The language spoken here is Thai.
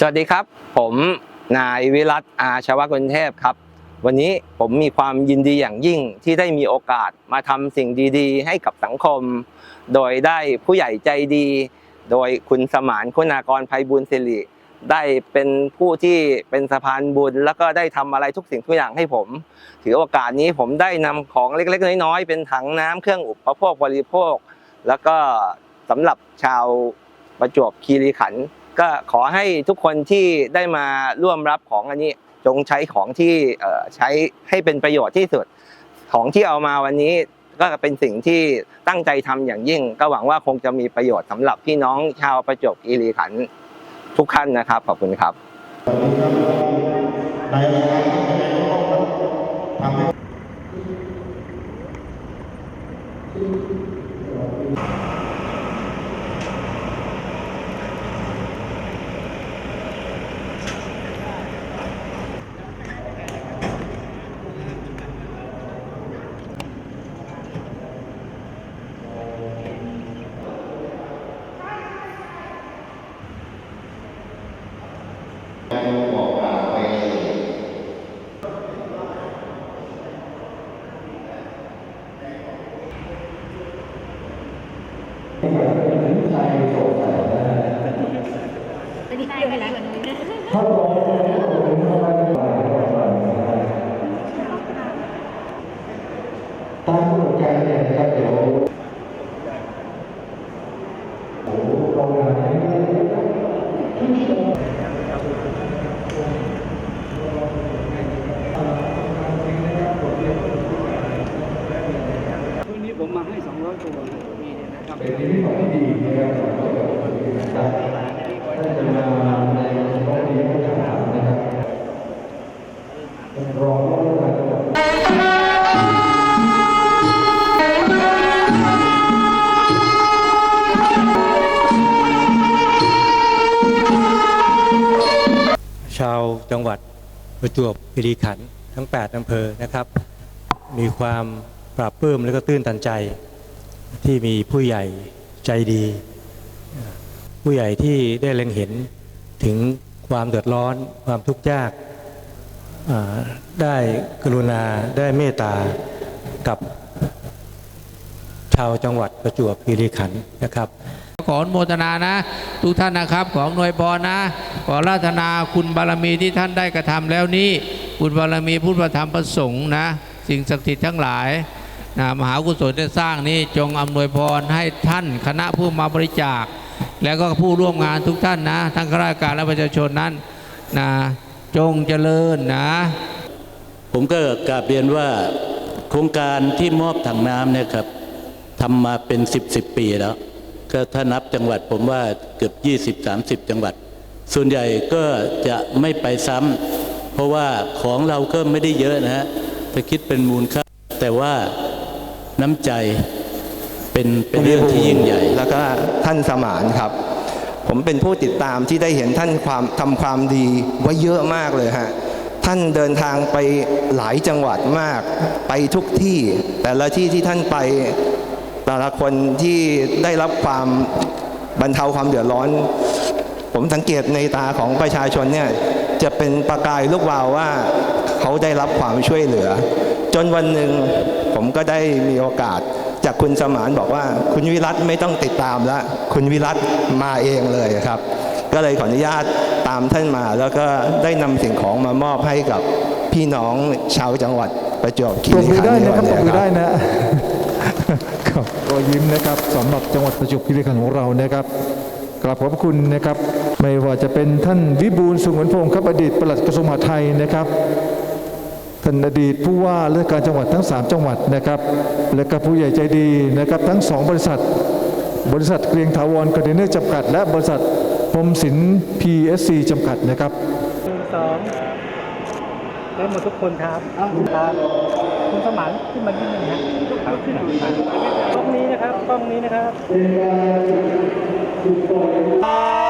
สวัสดีครับ ผมนายวิรัตอาชวกุลเทพครับ วันนี้ผมมีความยินดีอย่างยิ่งที่ได้มีโอกาสมาทำสิ่งดี ๆ ให้กับสังคม โดยได้ผู้ใหญ่ใจดี โดยคุณสมานคุณากรภัยบุญสิริได้เป็นผู้ที่เป็นสะพานบุญ แล้วก็ได้ทำอะไรทุกสิ่งทุกอย่างให้ผม ถือโอกาสนี้ผมได้นำของเล็กๆ น้อยๆ เป็นถังน้ำเครื่องอุปโภคบริโภค แล้วก็สำหรับชาวประจวบคีรีขันธ์ ก็ขอให้ทุกคนที่ได้มาร่วมรับของอันนี้จงใช้ของที่ใช้ให้เป็นประโยชน์ที่สุด ของที่เอามาวันนี้ก็เป็นสิ่งที่ตั้งใจทำอย่างยิ่ง ก็หวังว่าคงจะมีประโยชน์สำหรับพี่น้องชาวประจวบคีรีขันธ์ทุกท่านนะครับขอบคุณครับ ในรายการที่แสดงร่วมกันทำให้ ไม่ได้ไปแล้ว ตามกฎการเนี่ยนะครับเดี๋ยวโอ้โรงงานนี้ผมมาให้ 200 ตัวมีนะครับเป็นนิมิตที่ดีนะครับ จังหวัดประจวบคีรีขันธ์ทั้ง 8อำเภอนะครับ มีความปราบปลื้มและก็ตื้นตันใจที่มีผู้ใหญ่ใจดี ผู้ใหญ่ที่ได้เล็งเห็นถึงความเดือดร้อนความทุกข์ยากได้กรุณาได้เมตตากับชาวจังหวัดประจวบคีรีขันธ์นะครับ ขออนุโมทนานะ ทุกท่านนะครับของหน่วยพรนะ ขอราธนาคุณบารมีที่ท่านได้กระทำแล้วนี้คุณบารมีพุทธธรรมประสงค์นะ สิ่งศักดิ์สิทธิ์ทั้งหลายนะมหากุศลที่สร้างนี้จงอำนวยพรให้ท่านคณะผู้มาบริจาค แล้วก็ผู้ร่วมงานทุกท่านนะทั้งข้าราชการและประชาชนนั้นนะจงเจริญนะ ผมก็กราบเรียนว่าโครงการที่มอบถังน้ำเนี่ยครับทำมาเป็น 10 10ปีแล้ว ก็ถ้านับจังหวัดผมว่าเกือบ 20 30 จังหวัด ส่วนใหญ่ก็จะไม่ไปซ้ำเพราะว่าของเราก็ไม่ได้เยอะนะฮะถ้าคิดเป็นมูลค่าแต่ว่าน้ำใจเป็นเป็นเรื่องที่ยิ่งใหญ่ แล้วก็ท่านสมานครับ ผมเป็นผู้ติดตามที่ได้เห็นท่านความทำความดีไว้เยอะมากเลยฮะท่านเดินทางไปหลายจังหวัดมาก ไปทุกที่ แต่ละที่ที่ท่านไป แต่ละคนที่ได้รับความบรรเทาความเดือดร้อน ผมสังเกตในตาของประชาชนเนี่ยจะเป็นประกายลูกวาวว่าเขาได้รับความช่วยเหลือ จนวันหนึ่งผมก็ได้มีโอกาสจากคุณสมานบอกว่า คุณวิรัตไม่ต้องติดตามแล้วคุณวิรัตมาเองเลยครับ ก็เลยขออนุญาตตามท่านมา แล้วก็ได้นำสิ่งของมามอบให้กับพี่น้องชาวจังหวัดประจวบคีรีขันธ์ในวันปรบนี้ครับ รับรอยยิ้มนะครับสำหรับจังหวัดประจวบคีรีขันธ์ของเรานะครับกราบขอบพระคุณนะครับ ไม่ว่าจะเป็นท่านวิบูลย์สุขวนพงศ์ครับอดีตปลัดกระทรวงมหาดไทยนะครับท่านอดีตผู้ว่าราชการจังหวัดทั้ง 3 จังหวัดนะครับ และก็ผู้ใหญ่ใจดีนะครับ ทั้ง 2 บริษัท บริษัทเกรียงถาวรคอนเทนเนอร์จำกัด และบริษัทพรหมสิน PSC จำกัดนะครับสองได้หมดทุกคนครับครับ คุณสมานขึ้นมานิดนึงฮะครับขึ้นกล้องนี้นะครับกล้องนี้นะครับ